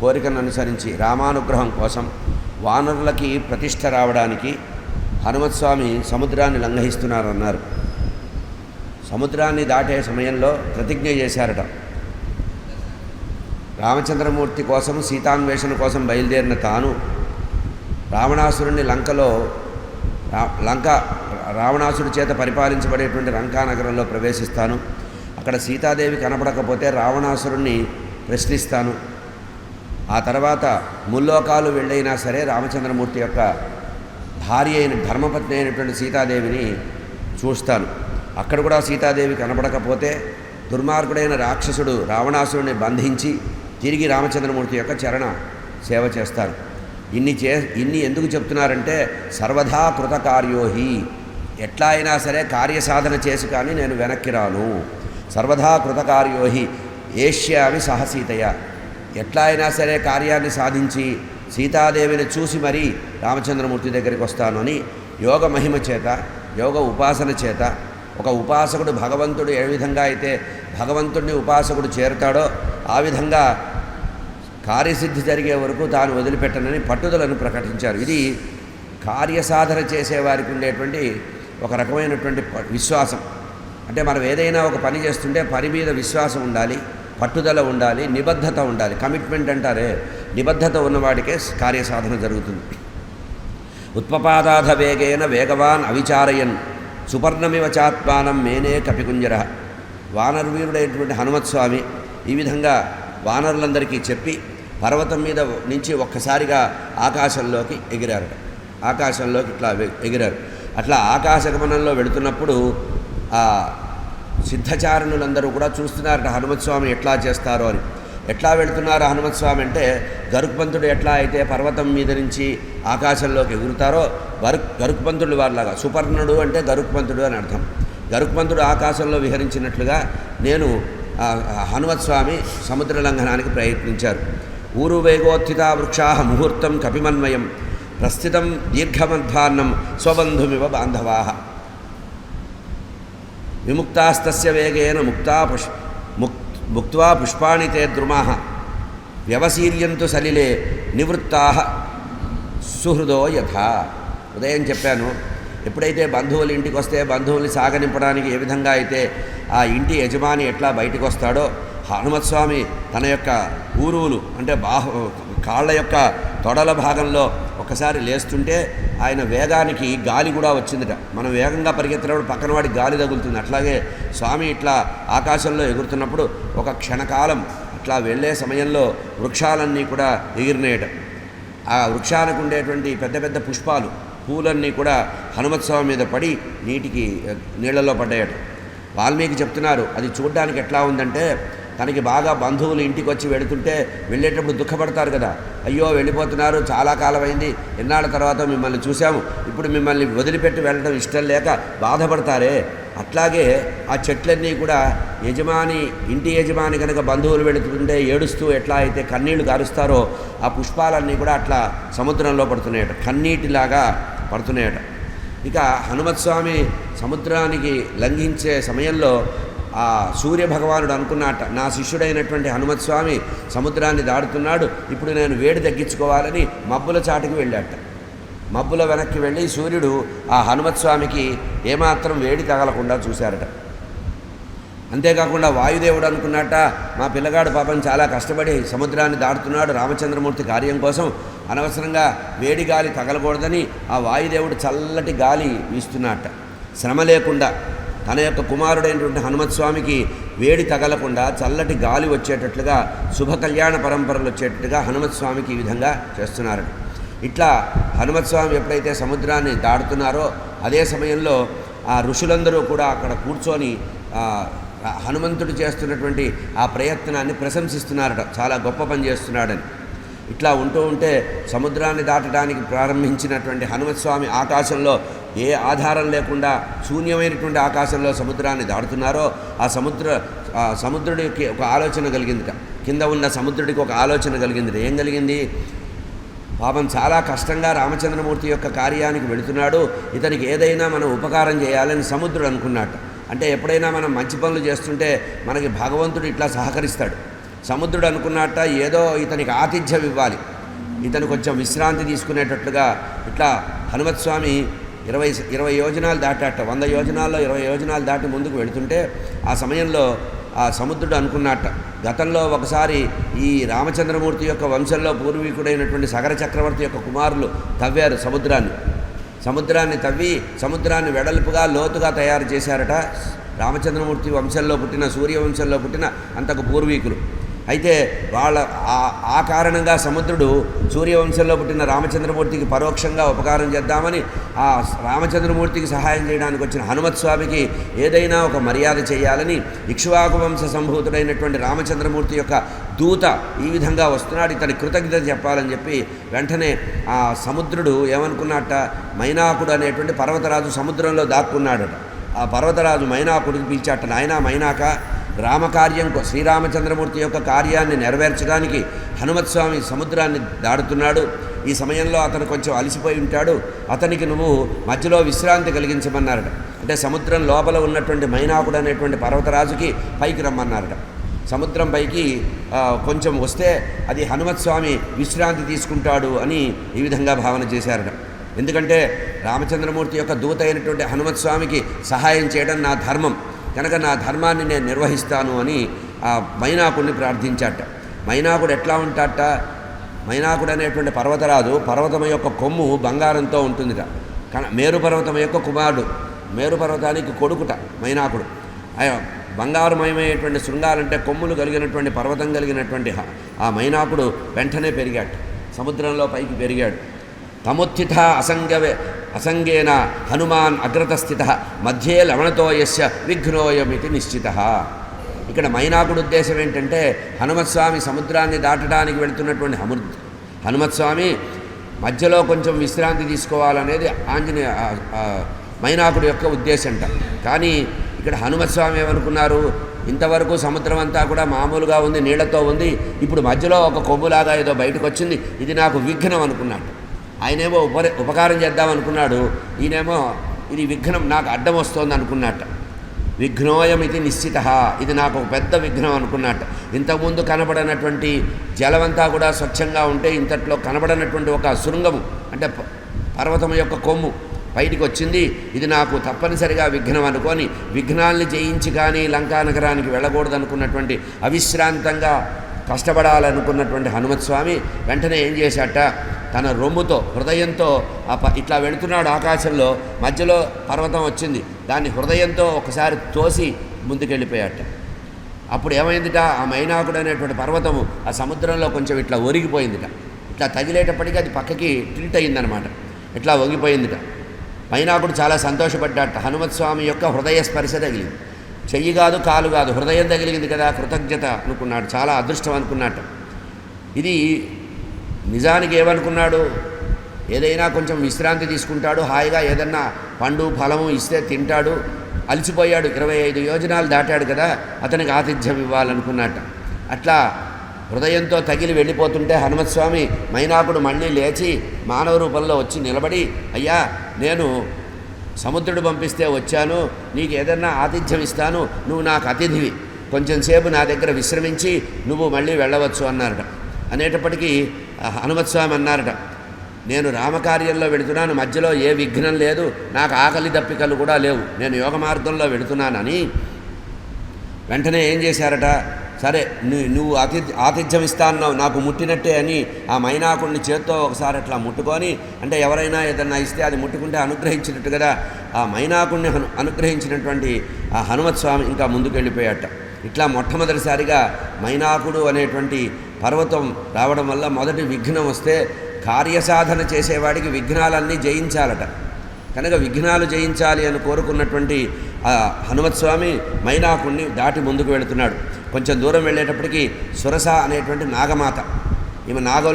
కోరికను అనుసరించి రామానుగ్రహం కోసం వానరులకి ప్రతిష్ట రావడానికి హనుమత్స్వామి సముద్రాన్ని లంఘిస్తున్నారన్నారు. సముద్రాన్ని దాటే సమయంలో ప్రతిజ్ఞ చేశారట. రామచంద్రమూర్తి కోసం సీతాన్వేషణ కోసం బయలుదేరిన తాను రావణాసురుణ్ణి లంకలో లంక రావణాసుడి చేత పరిపాలించబడేటువంటి లంకా నగరంలో ప్రవేశిస్తాను. అక్కడ సీతాదేవి కనపడకపోతే రావణాసురుణ్ణి ప్రశ్నిస్తాను. ఆ తర్వాత ముల్లోకాలు వెళ్ళైనా సరే రామచంద్రమూర్తి యొక్క భార్య అయిన ధర్మపత్ని అయినటువంటి సీతాదేవిని చూస్తాను. అక్కడ కూడా సీతాదేవి కనపడకపోతే దుర్మార్గుడైన రాక్షసుడు రావణాసురుడిని బంధించి తిరిగి రామచంద్రమూర్తి యొక్క చరణ సేవ చేస్తారు ఇన్ని చే ఇన్ని ఎందుకు చెప్తున్నారంటే సర్వదా కృతకార్యోహి ఎట్లా అయినా సరే కార్యసాధన చేసి కానీ నేను వెనక్కి రాను. సర్వదా కృతకార్యోహి ఏష్యామి సహసీతయ. ఎట్లా అయినా సరే కార్యాన్ని సాధించి సీతాదేవిని చూసి మరీ రామచంద్రమూర్తి దగ్గరికి వస్తాను అని యోగ మహిమ చేత యోగ ఉపాసన చేత ఒక ఉపాసకుడు భగవంతుడు ఏ విధంగా అయితే భగవంతుడిని ఉపాసకుడు చేరుతాడో ఆ విధంగా కార్యసిద్ధి జరిగే వరకు తాను వదిలిపెట్టనని పట్టుదలను ప్రకటించారు. ఇది కార్యసాధన చేసేవారికి ఉండేటువంటి ఒక రకమైనటువంటి విశ్వాసం. అంటే మనం ఏదైనా ఒక పని చేస్తుంటే పని మీద విశ్వాసం ఉండాలి. పట్టుదల ఉండాలి నిబద్ధత ఉండాలి. కమిట్మెంట్ అంటారే నిబద్ధత ఉన్నవాడికే కార్యసాధన జరుగుతుంది. ఉత్పపాదాధ వేగేన వేగవాన్ అవిచారయన్ సుపర్ణమివ చాత్మానం మేనే కపికుంజర వానర్వీరుడైనటువంటి హనుమత్స్వామి ఈ విధంగా వానరులందరికీ చెప్పి పర్వతం మీద నుంచి ఒక్కసారిగా ఆకాశంలోకి ఎగిరారు ఆకాశంలోకి ఇట్లా ఎగిరారు. అట్లా ఆకాశగమనంలో వెళుతున్నప్పుడు సిద్ధచారణులందరూ కూడా చూస్తున్నారట హనుమత్స్వామి ఎట్లా చేస్తారో అని. ఎట్లా వెళుతున్నారు హనుమత్స్వామి అంటే గరుక్పంతుడు ఎట్లా అయితే పర్వతం మీద నుంచి ఆకాశంలోకి ఎగురుతారో వరుక్ గరుక్పంతుడు వారిలాగా సుపర్ణుడు అంటే గరుక్పంతుడు అని అర్థం. గరుక్పంతుడు ఆకాశంలో విహరించినట్లుగా నేను హనుమత్స్వామి సముద్ర లంఘనానికి ప్రయత్నించారు. ఊరు వేగోత్థిత వృక్షాహ ముహూర్తం కపిమన్వయం ప్రస్థితం దీర్ఘమధ్వాన్నం స్వబంధుమివ బాంధవాహ విముక్తాస్తస్య వేగేన ముక్తా పుష్ ముక్ ముక్వా పుష్పాణి తే ద్రుమా వ్యవసీర్యంతు సలిలే నివృత్తా సుహృదో యథా ఉదయం చెప్పాను। ఎప్పుడైతే బంధువులు ఇంటికి వస్తే బంధువుల్ని సాగనింపడానికి ఏ విధంగా అయితే ఆ ఇంటి యజమాని ఎట్లా బయటకు వస్తాడో హనుమత్స్వామి తన యొక్క ఊరువులు అంటే బాహు కాళ్ళ యొక్క తొడల భాగంలో ఒకసారి లేస్తుంటే ఆయన వేగానికి గాలి కూడా వచ్చిందిట. మనం వేగంగా పరిగెత్తినప్పుడు పక్కన వాడికి గాలి తగులుతుంది. అట్లాగే స్వామి ఇట్లా ఆకాశంలో ఎగురుతున్నప్పుడు ఒక క్షణకాలం అట్లా వెళ్ళే సమయంలో వృక్షాలన్నీ కూడా ఎగిరినాయట. ఆ వృక్షానికి ఉండేటువంటి పెద్ద పెద్ద పుష్పాలు పూలన్నీ కూడా హనుమత్స్వామి మీద పడి నీటికి నీళ్ళలో పడ్డాయట. వాల్మీకి చెప్తున్నారు అది చూడడానికి ఎట్లా ఉందంటే తనకి బాగా బంధువులు ఇంటికి వచ్చి వెళుతుంటే వెళ్ళేటప్పుడు దుఃఖపడతారు కదా. అయ్యో వెళ్ళిపోతున్నారు చాలా కాలం అయింది ఎన్నాళ్ళ తర్వాత మిమ్మల్ని చూసాము ఇప్పుడు మిమ్మల్ని వదిలిపెట్టి వెళ్ళడం ఇష్టం లేక బాధపడతారే. అట్లాగే ఆ చెట్లన్నీ కూడా యజమాని ఇంటి యజమాని కనుక బంధువులు వెళుతుంటే ఏడుస్తూ ఎట్లా అయితే కన్నీళ్ళు గారుస్తారో ఆ పుష్పాలన్నీ కూడా అట్లా సముద్రంలో పడుతున్నాయట కన్నీటిలాగా పడుతున్నాయట. ఇక హనుమత్స్వామి సముద్రానికి లంఘించే సమయంలో ఆ సూర్య భగవానుడు నా శిష్యుడైనటువంటి హనుమత్స్వామి సముద్రాన్ని దాడుతున్నాడు ఇప్పుడు నేను వేడి తగ్గించుకోవాలని మబ్బుల చాటుకు వెళ్ళాట. మబ్బుల వెనక్కి వెళ్ళి సూర్యుడు ఆ హనుమత్స్వామికి ఏమాత్రం వేడి తగలకుండా చూశారట. అంతేకాకుండా వాయుదేవుడు అనుకున్నట్ట మా పిల్లగాడు పాపం చాలా కష్టపడి సముద్రాన్ని దాటుతున్నాడు రామచంద్రమూర్తి కార్యం కోసం అనవసరంగా వేడి గాలి తగలకూడదని ఆ వాయుదేవుడు చల్లటి గాలి వీస్తున్నట్ట శ్రమ లేకుండా తన యొక్క కుమారుడైనటువంటి హనుమత్స్వామికి వేడి తగలకుండా చల్లటి గాలి వచ్చేటట్లుగా శుభ కళ్యాణ పరంపరలు వచ్చేటట్టుగా హనుమత్స్వామికి ఈ విధంగా చేస్తున్నారు ఇట్లా హనుమత్స్వామి ఎప్పుడైతే సముద్రాన్ని దాటుతున్నారో అదే సమయంలో ఆ ఋషులందరూ కూడా అక్కడ కూర్చొని హనుమంతుడు చేస్తున్నటువంటి ఆ ప్రయత్నాన్ని ప్రశంసిస్తున్నారట. చాలా గొప్ప పని చేస్తున్నాడని. ఇట్లా ఉంటూ ఉంటే సముద్రాన్ని దాటడానికి ప్రారంభించినటువంటి హనుమత్స్వామి ఆకాశంలో ఏ ఆధారం లేకుండా శూన్యమైనటువంటి ఆకాశంలో సముద్రాన్ని దాటుతున్నారో ఆ సముద్ర ఆ సముద్రుడికి ఒక ఆలోచన కలిగిందిట. కింద ఉన్న సముద్రుడికి ఒక ఆలోచన కలిగిందిట. ఏం కలిగింది? పాపం చాలా కష్టంగా రామచంద్రమూర్తి యొక్క కార్యానికి వెళుతున్నాడు. ఇతనికి ఏదైనా మనం ఉపకారం చేయాలని సముద్రుడు అనుకున్నాడు అంటే ఎప్పుడైనా మనం మంచి పనులు చేస్తుంటే మనకి భగవంతుడు ఇట్లా సహకరిస్తాడు. సముద్రుడు అనుకున్నట్ట ఏదో ఇతనికి ఆతిథ్యం ఇవ్వాలి. ఇతను కొంచెం విశ్రాంతి తీసుకునేటట్లుగా ఇట్లా హనుమత్స్వామి ఇరవై ఇరవై యోజనాలు దాటాట. వంద యోజనాల్లో ఇరవై యోజనాలు దాటి ముందుకు వెళుతుంటే ఆ సమయంలో ఆ సముద్రుడు అనుకున్నట్ట గతంలో ఒకసారి ఈ రామచంద్రమూర్తి యొక్క వంశంలో పూర్వీకుడైనటువంటి సగర చక్రవర్తి యొక్క కుమారులు తవ్వారు సముద్రాన్ని. సముద్రాన్ని తవ్వి సముద్రాన్ని వెడల్పుగా లోతుగా తయారు చేశారట రామచంద్రమూర్తి వంశంలో పుట్టిన సూర్యవంశంలో పుట్టిన అంతకు పూర్వీకులు. అయితే వాళ్ళ ఆ- ఆ కారణంగా సముద్రుడు సూర్యవంశంలో పుట్టిన రామచంద్రమూర్తికి పరోక్షంగా ఉపకారం చేద్దామని ఆ రామచంద్రమూర్తికి సహాయం చేయడానికి వచ్చిన హనుమత్ స్వామికి ఏదైనా ఒక మర్యాద చేయాలని ఇక్ష్వాకు వంశ సంభూతుడైనటువంటి రామచంద్రమూర్తి యొక్క దూత ఈ విధంగా వస్తున్నాడు ఇతని కృతజ్ఞత చెప్పాలని చెప్పి వెంటనే ఆ సముద్రుడు ఏమనుకున్నట్ట మైనాకుడు అనేటువంటి పర్వతరాజు సముద్రంలో దాక్కున్నాడట. ఆ పర్వతరాజు మైనాకుడికి పిలిచాట నాయనా మైనాక రామకార్యం శ్రీరామచంద్రమూర్తి యొక్క కార్యాన్ని నెరవేర్చడానికి హనుమత్ స్వామి సముద్రాన్ని దాడుతున్నాడు. ఈ సమయంలో అతను కొంచెం అలసిపోయి ఉంటాడు. అతనికి నువ్వు మధ్యలో విశ్రాంతి కలిగించమన్నారట. అంటే సముద్రం లోపల ఉన్నటువంటి మైనాకుడు అనేటువంటి పర్వతరాజుకి పైకి రమ్మన్నారట. సముద్రం పైకి కొంచెం వస్తే అది హనుమత్స్వామి విశ్రాంతి తీసుకుంటాడు అని ఈ విధంగా భావన చేశారట. ఎందుకంటే రామచంద్రమూర్తి యొక్క దూత అయినటువంటి హనుమత్ స్వామికి సహాయం చేయడం నా ధర్మం. కనుక నా ధర్మాన్ని నేను నిర్వహిస్తాను అని ఆ మైనాకుడిని ప్రార్థించాట. మైనాకుడు ఎట్లా ఉంటాట? మైనాకుడు అనేటువంటి పర్వతరాజు పర్వతం యొక్క కొమ్ము బంగారంతో ఉంటుందిట. కన మేరు పర్వతం యొక్క కుమారుడు. మేరు పర్వతానికి కొడుకుట మైనాకుడు. ఆ బంగారుమయమైనటువంటి శృంగాలంటే కొమ్ములు కలిగినటువంటి పర్వతం కలిగినటువంటి ఆ మైనాకుడు వెంటనే పెరిగాడు. సముద్రంలో పైకి పెరిగాడు. తముత్థిత అసంగవే అసంగేన హనుమాన్ అగ్రతస్థిత మధ్యే లవణతో యస్య విఘ్నోయమితి నిశ్చిత. ఇక్కడ మైనాకుడు ఉద్దేశం ఏంటంటే హనుమత్స్వామి సముద్రాన్ని దాటడానికి వెళుతున్నటువంటి హము హనుమత్స్వామి మధ్యలో కొంచెం విశ్రాంతి తీసుకోవాలనేది ఆంజనేయ మైనాకుడు యొక్క ఉద్దేశంట. కానీ ఇక్కడ హనుమత్స్వామి ఏమనుకున్నారు? ఇంతవరకు సముద్రం అంతా కూడా మామూలుగా ఉంది నీళ్ళతో ఉంది ఇప్పుడు మధ్యలో ఒక కొమ్ములాగా ఏదో బయటకు వచ్చింది ఇది నాకు విఘ్నం అనుకున్నాడు. ఆయనేమో ఉప ఉపకారం చేద్దామనుకున్నాడు ఈయనేమో ఇది విఘ్నం నాకు అడ్డం వస్తోంది అనుకున్నట్ట. విఘ్నోయం ఇది నిశ్చిత ఇది నాకు ఒక పెద్ద విఘ్నం అనుకున్నట్ట. ఇంతకుముందు కనబడనటువంటి జలమంతా కూడా స్వచ్ఛంగా ఉంటే ఇంతట్లో కనబడనటువంటి ఒక శృంగము అంటే పర్వతం యొక్క కొమ్ము బయటికి వచ్చింది ఇది నాకు తప్పనిసరిగా విఘ్నం అనుకొని విఘ్నాల్ని జయించి కానీ లంకా నగరానికి వెళ్ళకూడదు అనుకున్నటువంటి అవిశ్రాంతంగా కష్టపడాలనుకున్నటువంటి హనుమత్ స్వామి వెంటనే ఏం చేశాట? తన రొమ్ముతో హృదయంతో ఇట్లా వెళుతున్నాడు ఆకాశంలో మధ్యలో పర్వతం వచ్చింది. దాన్ని హృదయంతో ఒకసారి తోసి ముందుకెళ్ళిపోయాట. అప్పుడు ఏమైందిట? ఆ మైనాకుడు అనేటువంటి పర్వతము ఆ సముద్రంలో కొంచెం ఇట్లా ఒరిగిపోయిందిట. ఇట్లా తగిలేటప్పటికీ అది పక్కకి టిల్ట్ అయిందనమాట ఇట్లా ఒగిపోయిందిట. మైనాకుడు చాలా సంతోషపడ్డాట. హనుమత్ స్వామి యొక్క హృదయ స్పర్శ తగిలింది. చెయ్యి కాదు కాలు కాదు. హృదయం తగిలింది కదా కృతజ్ఞత అనుకున్నాడు. చాలా అదృష్టం అనుకున్నాట ఇది నిజానికి ఏమనుకున్నాడు? ఏదైనా కొంచెం విశ్రాంతి తీసుకుంటాడు హాయిగా ఏదన్నా పండు ఫలము ఇస్తే తింటాడు. అలసిపోయాడు. ఇరవై ఐదు యోజనాలు దాటాడు కదా అతనికి ఆతిథ్యం ఇవ్వాలనుకున్నట్ట అట్లా హృదయంతో తగిలి వెళ్ళిపోతుంటే హనుమత్స్వామి మైనాకుడు మళ్ళీ లేచి మానవ రూపంలో వచ్చి నిలబడి అయ్యా నేను సముద్రుడు పంపిస్తే వచ్చాను నీకు ఏదన్నా ఆతిథ్యం ఇస్తాను నువ్వు నాకు అతిథివి. కొంచెం సేపు నా దగ్గర విశ్రమించి నువ్వు మళ్ళీ వెళ్ళవచ్చు అన్నారట. అనేటప్పటికీ హనుమత్స్వామి హనుమత్ స్వామి అన్నారట నేను రామకార్యంలో వెళుతున్నాను మధ్యలో ఏ విఘ్నం లేదు నాకు ఆకలి దప్పికలు కూడా లేవు. నేను యోగ మార్గంలో వెళుతున్నానని. వెంటనే ఏం చేశారట సరే నువ్వు అతి ఆతిథ్యం ఇస్తా అన్నావు నాకు ముట్టినట్టే అని ఆ మైనాకుడిని చేత్తో ఒకసారి అట్లా ముట్టుకొని అంటే ఎవరైనా ఏదన్నా ఇస్తే అది ముట్టుకుంటే అనుగ్రహించినట్టు కదా ఆ మైనాకుడిని అనుగ్రహించినటువంటి ఆ హనుమత్ స్వామి ఇంకా ముందుకెళ్ళిపోయాట. ఇట్లా మొట్టమొదటిసారిగా మైనాకుడు అనేటువంటి పర్వతం రావడం వల్ల మొదటి విఘ్నం వస్తే కార్యసాధన చేసేవాడికి విఘ్నాలన్నీ జయించాలట. కనుక విఘ్నాలు జయించాలి అని కోరుకున్నటువంటి హనుమత్ స్వామి మైనాకుణ్ణి దాటి ముందుకు వెళుతున్నాడు. కొంచెం దూరం వెళ్ళేటప్పటికి సురస అనేటువంటి నాగమాత. ఈమె నాగలో